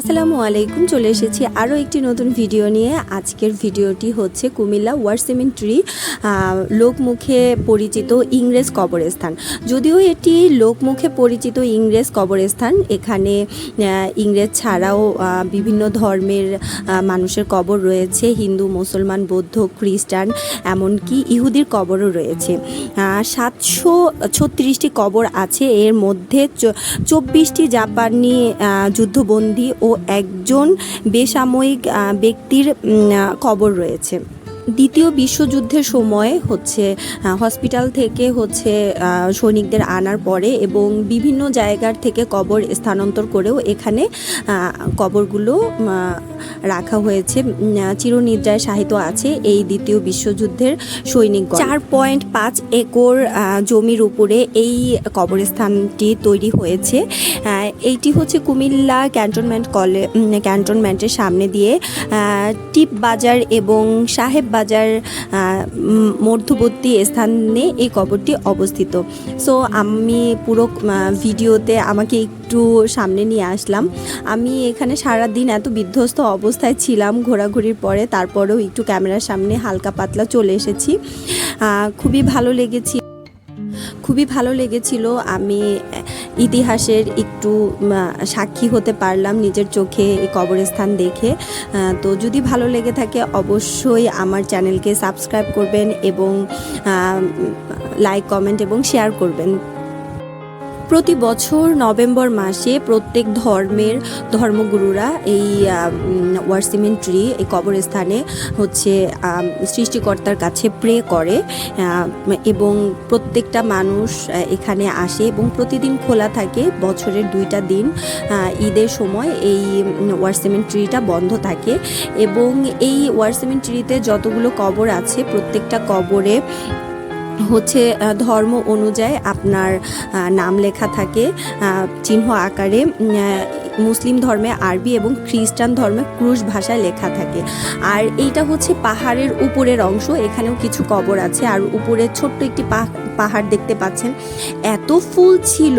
আসসালামু আলাইকুম, চলে এসেছি আরও একটি নতুন ভিডিও নিয়ে। আজকের ভিডিওটি হচ্ছে কুমিল্লা ওয়ার সিমেন্ট্রি লোকমুখে পরিচিত ইংরেজ কবরস্থান। যদিও এটি লোকমুখে পরিচিত ইংরেজ কবরস্থান, এখানে ইংরেজ ছাড়াও বিভিন্ন ধর্মের মানুষের কবর রয়েছে, হিন্দু, মুসলমান, বৌদ্ধ, খ্রিস্টান, এমনকি ইহুদির কবরও রয়েছে। সাতশো ছত্রিশটি কবর আছে, এর মধ্যে চব্বিশটি জাপানি যুদ্ধবন্দী ও একজন বেসাময়িক ব্যক্তির কবর রয়েছে। দ্বিতীয় বিশ্বযুদ্ধের সময় হচ্ছে হসপিটাল থেকে হচ্ছে সৈনিকদের আনার পরে এবং বিভিন্ন জায়গার থেকে কবর স্থানান্তর করেও এখানে কবরগুলো রাখা হয়েছে। চিরনিদ্রায় সাহিত্য আছে এই দ্বিতীয় বিশ্বযুদ্ধের সৈনিক চার পয়েন্ট পাঁচ একর জমির উপরে এই কবরস্থানটি তৈরি হয়েছে। এইটি হচ্ছে কুমিল্লা ক্যান্টনমেন্ট কলে ক্যান্টনমেন্টের সামনে দিয়ে টিপ বাজার এবং সাহেব বাজার উম, মধ্যবর্তী স্থানে এই কবরটি অবস্থিত। সো আমি পুরো ভিডিওতে আমাকে একটু সামনে নিয়ে আসলাম। আমি এখানে সারা দিন এত বিধ্বস্ত অবস্থায় ছিলাম ঘোরাঘুরির পরে তারপরেও একটু ক্যামেরার সামনে হালকা পাতলা চলে এসেছি। খুবই ভালো লেগেছি খুবই ভালো লেগেছিল। আমি ইতিহাসের একটু সাক্ষী হতে পারলাম নিজের চোখে এই কবরস্থান দেখে। তো যদি ভালো লেগে থাকে অবশ্যই আমার চ্যানেলকে সাবস্ক্রাইব করবেন এবং লাইক, কমেন্ট এবং শেয়ার করবেন। প্রতি বছর নভেম্বর মাসে প্রত্যেক ধর্মের ধর্মগুরুরা এই ওয়ার্সিমেন্ট ট্রি, এই কবরস্থানে হচ্ছে সৃষ্টিকর্তার কাছে প্রে করে এবং প্রত্যেকটা মানুষ এখানে আসে এবং প্রতিদিন খোলা থাকে। বছরের দুইটা দিন ঈদের সময় এই ওয়ার্সিমেন্ট ট্রিটা বন্ধ থাকে এবং এই ওয়ার্সিমেন্ট ট্রিতে যতগুলো কবর আছে, প্রত্যেকটা কবরে হচ্ছে ধর্ম অনুযায়ী আপনার নাম লেখা থাকে চিহ্ন আকারে মুসলিম ধর্মে আরবি এবং খ্রিস্টান ধর্মে ক্রুশ ভাষায় লেখা থাকে। আর এইটা হচ্ছে পাহাড়ের উপরের অংশ, এখানেও কিছু কবর আছে। আর উপরে ছোট্ট একটি পাহাড় দেখতে পাচ্ছেন। এত ফুল ছিল,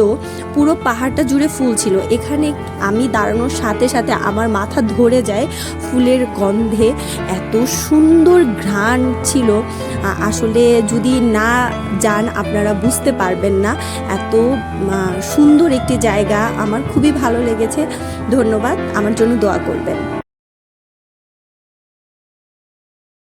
পুরো পাহাড়টা জুড়ে ফুল ছিল। এখানে আমি দাঁড়ানোর সাথে সাথে আমার মাথা ধরে যায় ফুলের গন্ধে। এত সুন্দর ঘ্রাণ ছিল। আসলে যদি না যান, আপনারা বুঝতে পারবেন না। এত সুন্দর একটি জায়গা। আমার খুবই ভালো লেগেছে। ধন্যবাদ। আমার জন্য দোয়া করবেন।